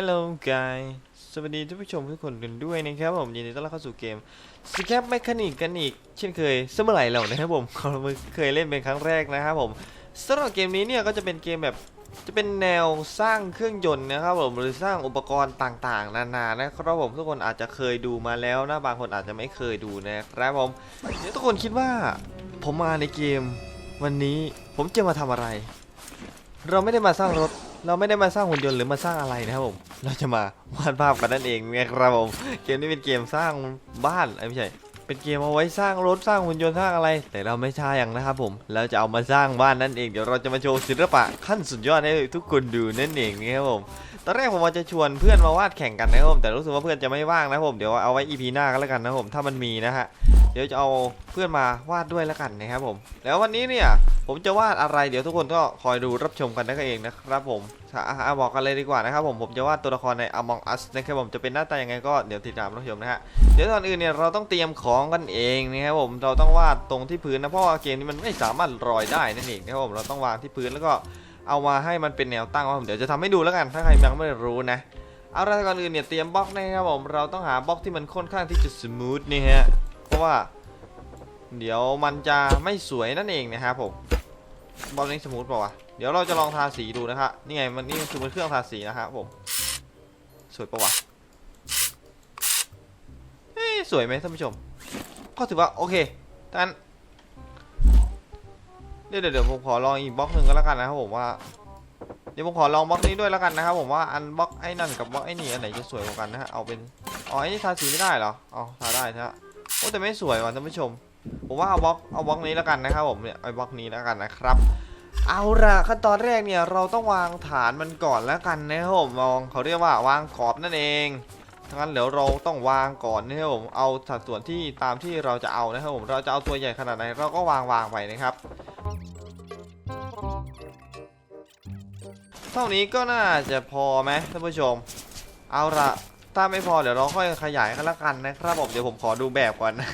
Hello guys สวัสดีท่านผู้ชมทุกคนกันด้วยนะครับผมยินดีต้อนรับเข้าสู่เกม s c a p Mechanic กันอีก เช่นเคยเสมอไหร่แล้วนะครับผมเราเคยเล่นเป็นครั้งแรกนะครับผมสำหรับเกมนี้เนี่ยก็จะเป็นเกมแบบจะเป็นแนวสร้างเครื่องยนต์นะครับผมหรือสร้างอุปกรณ์ต่างๆ นานานะครับผมทุกคนอาจจะเคยดูมาแล้วนะบางคนอาจจะไม่เคยดูนะครับผมเดี๋ยวทุกคนคิดว่าผมมาในเกมวันนี้ผมจะมาทำอะไร เราไม่ได้มาสร้างรถ เราไม่ได้มาสร้างหุ่นยนต์หรือมาสร้างอะไรนะครับผม เราจะมาวาดภาพกันนั่นเองนะครับผม เกมนี้เป็นเกมสร้างบ้านไม่ใช่ เป็นเกมเอาไว้สร้างรถสร้างหุ่นยนต์สร้างอะไร แต่เราไม่ใช่อย่างนะครับผม เราจะเอามาสร้างบ้านนั่นเอง เดี๋ยวเราจะมาโชว์ศิลปะขั้นสุดยอดให้ทุกคนดูนั่นเองนะครับผม ตอนแรกผมว่าจะชวนเพื่อนมาวาดแข่งกันนะครับผมแต่รู้สึกว่าเพื่อนจะไม่ว่างนะครับผมเดี๋ยวเอาไว้ EP หน้ากันแล้วกันนะครับผมถ้ามันมีนะฮะเดี๋ยวจะเอาเพื่อนมาวาดด้วยแล้วกันนะครับผม แล้ววันนี้เนี่ยผมจะวาดอะไรเดี๋ยวทุกคนก็คอยดูรับชมกันได้เองนะครับผมอะบอกกันเลยดีกว่านะครับผมผมจะวาดตัวละครใน Among Us นะครับผมจะเป็นหน้าตายังไงก็เดี๋ยวติดตามรับชมนะฮะเดี๋ยวตอนอื่นเนี่ยเราต้องเตรียมของกันเองนะครับผมเราต้องวาดตรงที่พื้นนะเพราะว่าเกมนี้มันไม่สามารถลอยได้นั่นเองนะครับผมเราต้องวางที่พื้นแล้วก็ เอามาให้มันเป็นแนวตั้งว่าผมเดี๋ยวจะทำให้ดูแล้วกันถ้าใครยังไม่รู้นะ เอาละก่อนอื่นเนี่ยเตรียมบล็อกนะครับผมเราต้องหาบล็อกที่มันค่อนข้างที่จะสมูทนี่ฮะเพราะว่า เดี๋ยวมันจะไม่สวยนั่นเองนะครับผมบล็อลนี้สมูทเปล่าวะเดี๋ยวเราจะลองทาสีดูนะครับนี่ไงมันนี่คือมันเครื่องทาสีนะครับผมสวยปะวะเฮ้ยสวยไหมท่านผู้ชม ก็ถือว่าโอเคดังนั้น เดี๋ยวเดี๋ยวผมขอลองอีกบล็อกหนึ่งก็แล้วกันนะครับผมว่า เดี๋ยวผมขอลองบล็อกนี้ด้วยแล้วกันนะครับผมว่าอันบล็อกไอ้นั่นกับบล็อกไอ้นี่อันไหนจะสวยกว่ากันนะฮะเอาเป็นอ๋อไอ้นี่ทาสีไม่ได้เหรออ๋อทาได้นะฮะโอ้แต่ไม่สวยว่ะท่านผู้ชม ผมว่าเอาบล็อกเอาบล็อกนี้แล้วกันนะครับผมเนี่ยเอาบล็อกนี้แล้วกันนะครับเอาละขั้นตอนแรกเนี่ยเราต้องวางฐานมันก่อนแล้วกันนะครับผมมองเขาเรียกว่าวางกรอบนั่นเองทั้งนั้นเดี๋ยวเราต้องวางก่อนนะครับผมเอาสัดส่วนที่ตามที่เราจะเอานะครับผมเราจะเอาตัวใหญ่ขนาดไหนเราก็วางวางไปนะครับ เท่านี้ก็น่าจะพอไหมท่านผู้ชม เอาละถ้าไม่พอเดี๋ยวเราค่อยขยายกันละกันนะครับผมเดี๋ยวผมขอดูแบบก่อนนะ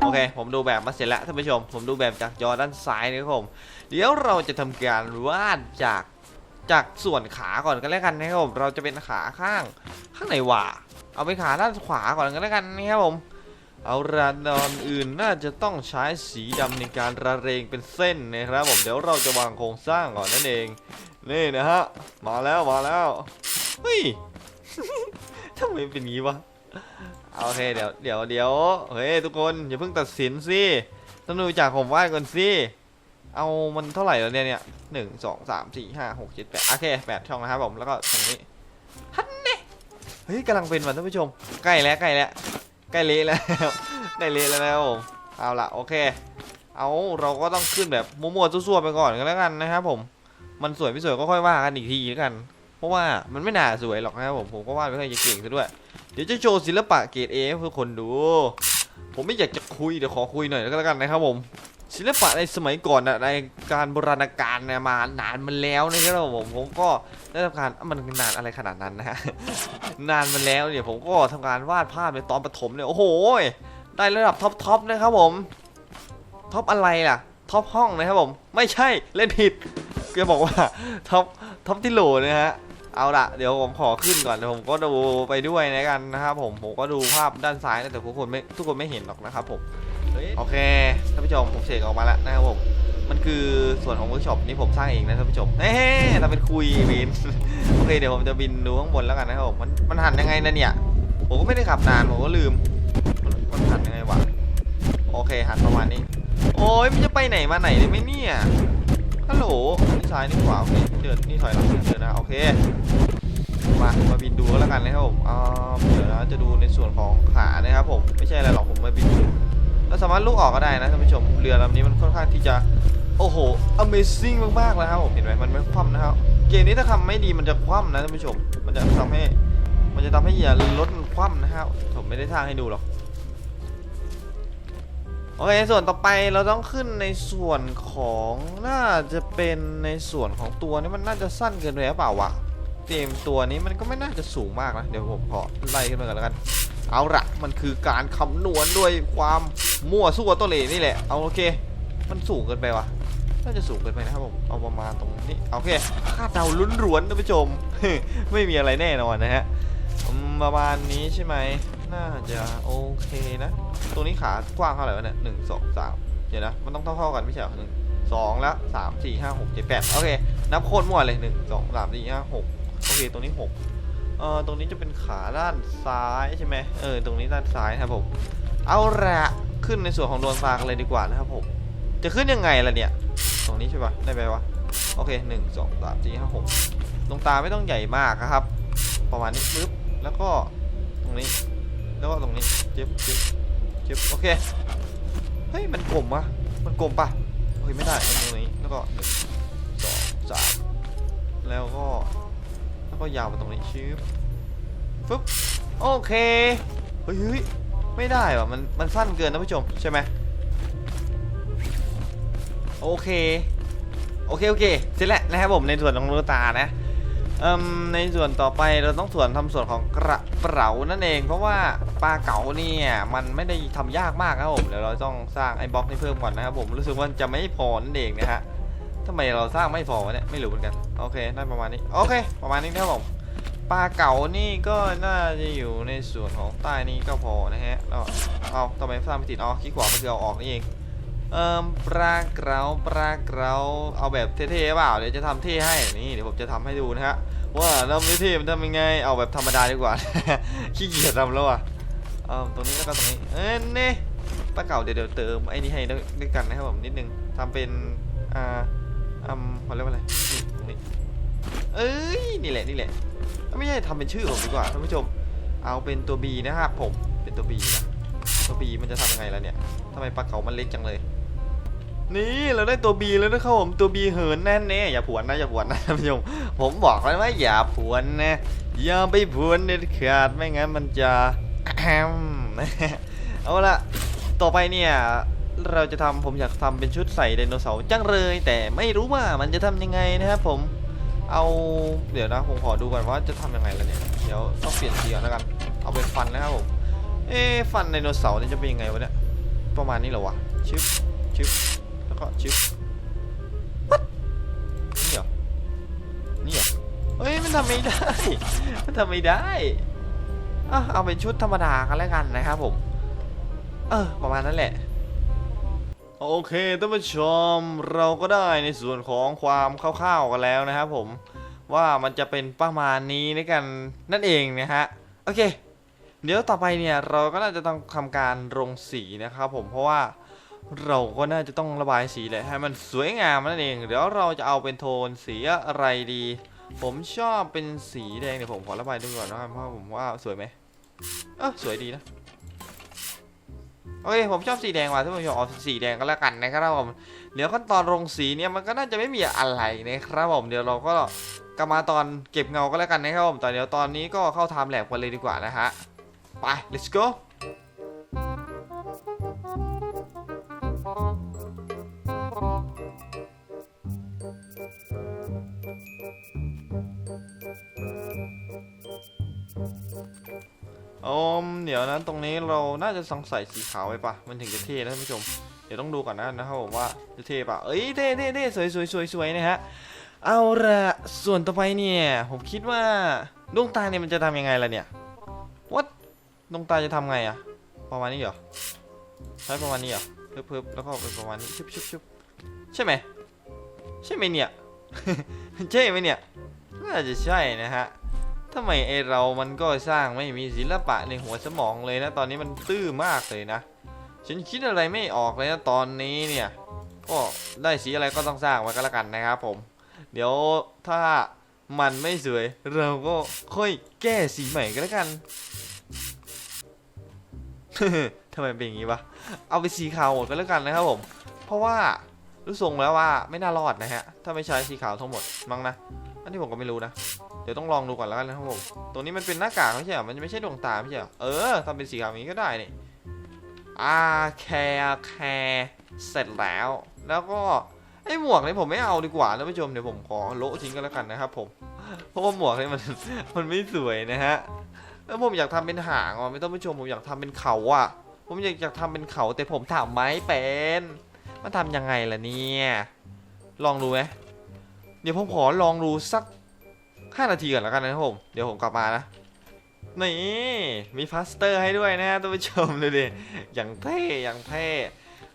โอเค ผมดูแบบมาเสร็จแล้วท่านผู้ชม ผมดูแบบจากจอด้านซ้ายนะครับผม เดี๋ยวเราจะทำการวาดจากจากส่วนขาก่อนกันแล้วกันนะครับผม เราจะเป็นขาข้างข้างไหนวะ เอาไปขาด้านขวาก่อนกันแล้วกันนะครับผม เอาระดอนอื่นน่าจะต้องใช้สีดำในการระเรงเป็นเส้นนะครับผมเดี๋ยวเราจะวางโครงสร้างก่อนนั่นเอง นี่นะฮะ มาแล้วมาแล้วเฮ้ยทำไมเป็นงี้วะโอเคเดี๋ยวเดี๋ยวเดี๋ยวเฮ้ยทุกคนอย่าเพิ่งตัดสินสิต้องดูจากผมวาดก่อนสิเอามันเท่าไหร่แล้วเนี่ยเนี่ยหนึ่งสองสามสี่ห้าหกเจ็ดแปดโอเคแปดช่องนะครับผมแล้วก็ตรงนี้ฮันเน่เฮ้ยกำลังเป็นวันท่านผู้ชมใกล้แล้วใกล้แล้ว ใกล้เละแล้วใกล้เละแล้วนะครับผมเอาละโอเค เอาเราก็ต้องขึ้นแบบมั่วๆซั่วๆไปก่อนก็แล้วกันนะครับผม มันสวยไม่สวยก็ค่อยว่ากันอีกทีแล้วกัน เพราะว่ามันไม่น่าสวยหรอกนะครับผม ผมก็วาดไม่ค่อยจะเก่งซะด้วย เดี๋ยวจะโชว์ศิลปะเกรดเอให้ทุกคนดู ผมไม่อยากจะคุยเดี๋ยวขอคุยหน่อยก็แล้วกันนะครับผม ศิลปะในสมัยก่อนนะในการโบราณกาลเนี่ยมานานมาแล้วนะครับผมผมก็ได้ทำการอะมันนานอะไรขนาดนั้นนะฮะนานมาแล้วเนี่ยผมก็ทำการวาดภาพในตอนประถมเนี่ยโอ้โหได้ระดับท็อปท็อปนะครับผมท็อปอะไรล่ะท็อปห้องนะครับผมไม่ใช่เล่นผิดจะบอกว่าท็อปท็อปที่โหลนะฮะเอาละเดี๋ยวผมขอขึ้นก่อนเดี๋ยวผมก็ดูไปด้วยนะกันนะครับผมผมก็ดูภาพด้านซ้ายนะแต่ทุกคนไม่ทุกคนไม่เห็นหรอกนะครับผม โอเคท่านผู้ชมผมเสกออกมาแล้วนะครับผมมันคือส่วนของเวิร์กช็อปนี้ผมสร้างเองนะท่านผู้ชมเฮ้ทำเป็นคุยบินโอเคเดี๋ยวผมจะบินดูข้างบนแล้วกันนะครับผมมันมันหันยังไงนะเนี่ยผมก็ไม่ได้ขับนานผมก็ลืมมันหันยังไงวะโอเคหันประมาณนี้ โอ้ยมันจะไปไหนมาไหนเลยไหมเนี่ยฮัลโหลนี่ซ้ายนี่ขวาโอเคเดินนี่ถอยหลังเดินนะโอเคมามาบินดูก็แล้วกันนะครับผมอ่าเดี๋ยวนะจะดูในส่วนของขานะครับผมไม่ใช่อะไรหรอกผมมาบินดู แล้วสามารถลุกออกก็ได้นะท่านผู้ชมเรือลำนี้มันค่อนข้างที่จะโอ้โห amazing มากๆนะครับผมเห็นไหมมันไม่คว่ำนะครับเกมนี้ถ้าทำไม่ดีมันจะคว่ำนะท่านผู้ชม มันจะทำให้ มันจะทำให้อย่ารถมันคว่ำนะครับผมไม่ได้ทางให้ดูหรอกโอเคส่วนต่อไปเราต้องขึ้นในส่วนของน่าจะเป็นในส่วนของตัวนี้มันน่าจะสั้นเกินไปหรือเปล่าวะเกมตัวนี้มันก็ไม่น่าจะสูงมากนะ เดี๋ยวผมขอไล่ขึ้นมากันแล้วกัน เอาละมันคือการคำนวณด้วยความมั่วซั่วตัวเลนี่แหละ เอาโอเค มันสูงเกินไปวะน่าจะสูงเกินไปนะครับผมเอาประมาณตรงนี้โอเคคาดเดาล้วนท่านผู้ชม ไม่มีอะไรแน่นอนนะฮะประมาณนี้ใช่ไหมน่าจะโอเคนะตรงนี้ขากว้างเท่าไหร่วะเนี่ยหนึ่งสองสามเดี๋ยวนะ มันต้องเท่าๆกันไม่ใช่หรอหนึ่งสองแล้วสามสี่ห้าหกเจ็ดแปดโอเค นับโคตรมั่วเลยหนึ่งสองสามสี่ห้าหกโอเคตรงนี้หก เออตรงนี้จะเป็นขาด้านซ้ายใช่ไหมเออตรงนี้ด้านซ้ายครับผม เอาละขึ้นในส่วนของดวงตากันเลยดีกว่านะครับผม จะขึ้นยังไงล่ะเนี่ย ตรงนี้ใช่ปะได้ไหมวะ โอเคหนึ่งสองสามสี่ห้าหกดวงตาไม่ต้องใหญ่มากนะครับ ประมาณนี้ปึ๊บ แล้วก็ตรงนี้ แล้วก็ตรงนี้เจ็บเจ็บเจ็บโอเค เฮ้ยมันกลมปะมันกลมปะโอเคไม่ได้ตรงนี้ แล้วก็หนึ่งสองสามแล้วก็ ก็ยาวมาตรงนี้ชืบฟึบโอเคเฮ้ยไม่ได้ว่ะมันมันสั้นเกินนะผู้ชมใช่ไหมโอเคโอเคโอเคเสร็จแล้วนะครับผมในส่วนของดวงตานะในส่วนต่อไปเราต้องส่วนทำส่วนของกระเป๋านั่นเอง เพราะว่าปลาเก๋าเนี่ยมันไม่ได้ทำยากมากครับผมเดี๋ยวเราต้องสร้างไอ้บล็อกนี้เพิ่มก่อนนะครับผมรู้สึกว่าจะไม่พอนั่นเองนะฮะำไมเราสร้างไม่พอวะเนี่ยไม่รู้เหมือนกันโอเคได้ประมาณนี้โอเค ประมาณนี้นะครับผมปลาเก๋านี่ก็น่าจะอยู่ในส่วนของใต้นี้ก็พอนะฮะแล้วเอาทำไมสร้างไม่ติดอ๋อคลิกขวามันคือเอาออกนี่เองเอ่มปลาเก๋าปลาเก๋าเอาแบบเท่ๆเปล่าเดี๋ยวจะทำเท่ให้นี่เดี๋ยวผมจะทำให้ดูนะฮะว่าเราไม่เท่มันทำยังไงเอาแบบธรรมดาดีกว่าขี้เกียจทำแล้วอะเอาตรงนี้แล้วก็ตรงนี้เอ้ยนี่ป้าเก่าเดี๋ยวเติมไอ้นี่ให้ด้วยด้วยกันนะครับผมนิดนึงทำเป็นอ่า อืมเขาเรียกว่าอะไรนี่ตรงนี้เอ้ยนี่แหละนี่แหละไม่ใช่ทำเป็นชื่อผมดีกว่าท่านผู้ชม เอาเป็นตัว B นะครับผมเป็นตัว B นะตัว B มันจะทำยังไงล่ะเนี่ยทำไมปลาเก๋ามันเล็กจังเลย นี่เราได้ตัว B แล้วนะครับผมตัว B เหินแน่แน่อย่าผวนนะอย่าผวนนะท่านผู้ชมผมบอกไว้ว่าอย่าผวนนะอย่าไปผวนเด็ดขาดไม่งั้นมันจะเอาละต่อไปเนี่ย เราจะทำผมอยากทำเป็นชุดใส่ไดโนเสาร์จังเลย แต่ไม่รู้ว่ามันจะทำยังไงนะครับผมเอาเดี๋ยวนะผมขอดูก่อนว่าจะทำยังไงแล้วเนี่ยเดี๋ยวต้องเปลี่ยนสีก่อนแล้วกันเอาเป็นฟันนะครับผมเอ๊ฟันไดโนเสาร์นี่จะเป็นยังไงวะเนี่ยประมาณนี้เหรอวะชึบชึบแล้วก็ชิปนี่เหรอนี่เหรอเฮ้ยมันทำไม่ได้มันทำไม่ได้อะเอาเป็นชุดธรรมดากันแล้วกันนะครับผมเออประมาณนั้นแหละ โอเคท่านผู้ชมเราก็ได้ในส่วนของความคร่าวๆกันแล้วนะครับผมว่ามันจะเป็นประมาณนี้ในกันนั่นเองนะฮะโอเค เดี๋ยวต่อไปเนี่ยเราก็น่าจะต้องทำการลงสีนะครับผมเพราะว่าเราก็น่าจะต้องระบายสีเลยให้มันสวยงามนั่นเองเดี๋ยวเราจะเอาเป็นโทนสีอะไรดี ผมชอบเป็นสีแดงเดี๋ยวผมขอระบายดูก่อนนะครับเพราะผมว่าสวยไหมเออสวยดีนะ โอเคผมชอบสีแดงว่ะท่านผู้ชมเอาสีแดงก็แล้วกันนะครับผมเดี๋ยวขั้นตอนลงสีเนี่ยมันก็น่าจะไม่มีอะไรนะครับผมเดี๋ยวเราก็กลับมาตอนเก็บเงาก็แล้วกันนะครับผมแต่เดี๋ยวตอนนี้ก็เข้าไทม์แลบกันเลยดีกว่านะฮะไป let's go โอมเดี๋ยวนะตรงนี้เราน่าจะต้องใส่สีขาวไปปะมันถึงจะเท่นะท่านผู้ชม เดี๋ยวต้องดูก่อนนะนะครับผมว่าจะเท่ปะเอ้ยเท่เท่เท่สวยสวยสวยสวยนะฮะเอาละส่วนต่อไปเนี่ย ผมคิดว่าดวงตาเนี่ยมันจะทำยังไงล่ะเนี่ยวัดดวงตาจะทำไงอะประมาณนี้เหรอใช้ประมาณนี้เหรอเพิ่มๆแล้วก็เป็นประมาณนี้ชุบชุบชุบใช่ไหมใช่ไหมเนี่ยใช่ไหมเนี่ยน่าจะใช่นะฮะ ทำไมไอเรามันก็สร้างไม่มีศิลปะในหัวสมองเลยนะ ตอนนี้มันตื้อมากเลยนะ ฉันคิดอะไรไม่ออกเลยนะตอนนี้เนี่ย ก็ได้สีอะไรก็ต้องสร้างไว้ก็แล้วกันนะครับผม เดี๋ยวถ้ามันไม่สวย เราก็ค่อยแก้สีใหม่ก็แล้วกันทำไมเป็นอย่างนี้วะ เอาไปสีขาวหมดก็แล้วกันนะครับผม เพราะว่ารู้ทรงแล้วว่าไม่น่ารอดนะฮะ ถ้าไม่ใช้สีขาวทั้งหมดมั้งนะ อันนี้ผมก็ไม่รู้นะ เดี๋ยวต้องลองดูก่อนแล้วกันนะครับผม ตรงนี้มันเป็นหน้ากากไม่ใช่เหรอมันไม่ใช่ดวงตาไม่ใช่เหรอเออทำเป็นสีขาวอย่างนี้ก็ได้นี่อาแคร์แคร์เสร็จแล้ว แล้วก็ไอ้หมวกนี่ผมไม่เอาดีกว่าท่านผู้ชมเดี๋ยวผมขอโละทิ้งกันแล้วกันนะครับผม เพราะว่าหมวกนี่มันมันไม่สวยนะฮะ แล้วผมอยากทำเป็นหางอะไม่ต้องผู้ชมผมอยากทำเป็นเขาอะ ผมอยากอยากทำเป็นเขาแต่ผมถามไม้เป็นมันทำยังไงล่ะเนี่ย ลองดูไหมเดี๋ยวผมขอลองดูสัก 5 นาทีก่อนแล้วกันนะครับผม เดี๋ยวผมกลับมานะ นี่มีพลาสเตอร์ให้ด้วยนะฮะท่านผู้ชมดูดิ อย่างเท่อย่างเท่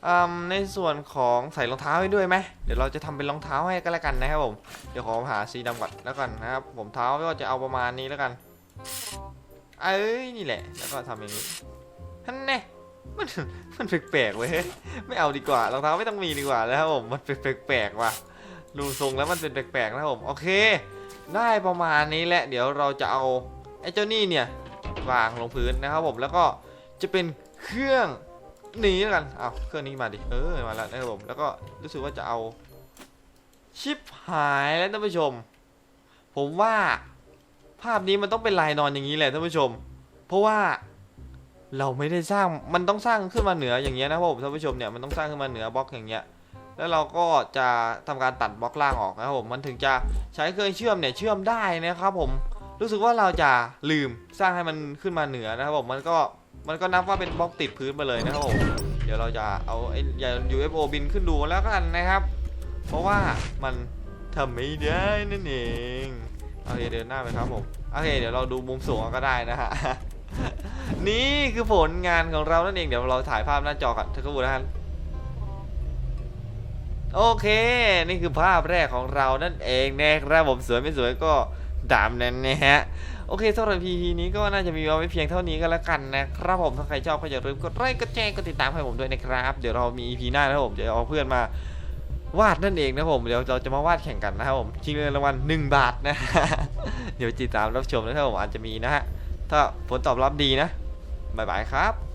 อืมในส่วนของใส่รองเท้าให้ด้วยไหมเดี๋ยวเราจะทำเป็นรองเท้าให้ก็แล้วกันนะครับผม เดี๋ยวขอหาสีดำก่อนแล้วกันนะครับ ผมเท้าก็จะเอาประมาณนี้แล้วกัน เอ้ยนี่แหละ แล้วก็ทำอย่างนี้ท่านแน่มันมันแปลกๆเว้ยไม่เอาดีกว่ารองเท้าไม่ต้องมีดีกว่าแล้วครับผมมันเป็นแปลกๆว่ะดูทรงแล้วมันเป็นแปลกๆนะครับผม โอเค ได้ประมาณนี้แหละ เดี๋ยวเราจะเอาไอ้เจ้านี่เนี่ยวางลงพื้นนะครับผมแล้วก็จะเป็นเครื่องนี้แล้วกันเอาเครื่องนี้มาดิเออมาแล้วนะครับผมแล้วก็รู้สึกว่าจะเอาชิปหายแล้วท่านผู้ชม ผมว่าภาพนี้มันต้องเป็นลายนอนอย่างนี้แหละท่านผู้ชม เพราะว่าเราไม่ได้สร้างมันต้องสร้างขึ้นมาเหนืออย่างเงี้ยนะครับผมท่านผู้ชมเนี่ยมันต้องสร้างขึ้นมาเหนือบล็อกอย่างเงี้ย แล้วเราก็จะทำการตัดบล็อกล่างออกนะครับผมมันถึงจะใช้เครื่องเชื่อมเนี่ยเชื่อมได้นะครับผมรู้สึกว่าเราจะลืมสร้างให้มันขึ้นมาเหนือนะครับผมมันก็มันก็นับว่าเป็นบล็อกติดพื้นไปเลยนะครับผมเดี๋ยวเราจะเอาไอ้อย่า UFO บินขึ้นดูแล้วกันนะครับ เพราะว่ามันทำไม่ได้นั่นเองโอเคเดินหน้าไปครับผมโอเคเดี๋ยวเราดูมุมสูงก็ได้นะฮะนี่คือผลงานของเรานั่นเองเดี๋ยวเราถ่ายภาพหน้าจอก่อนทักครู่นะฮะ โอเค นี่คือภาพแรกของเรานั่นเองนะครับผมสวยไม่สวยก็ตามนั้นนะฮะโอเคสำหรับ EP นี้ก็น่าจะมีเอาไว้เพียงเท่านี้ก็แล้วกันนะครับผมถ้าใครชอบก็อย่าลืมกดไลค์กดแชร์กดติดตามให้ผมด้วยนะครับ เดี๋ยวเรามี EP หน้านะครับผมจะเอาเพื่อนมาวาดนั่นเองนะผมเดี๋ยวเราจะมาวาดแข่งกันนะครับผมชิงเงินรางวัล1บาทนะเดี๋ยวติดตามรับชมนะครับผมอาจจะมีนะฮะถ้าผลตอบรับดีนะบ๊ายบายครับ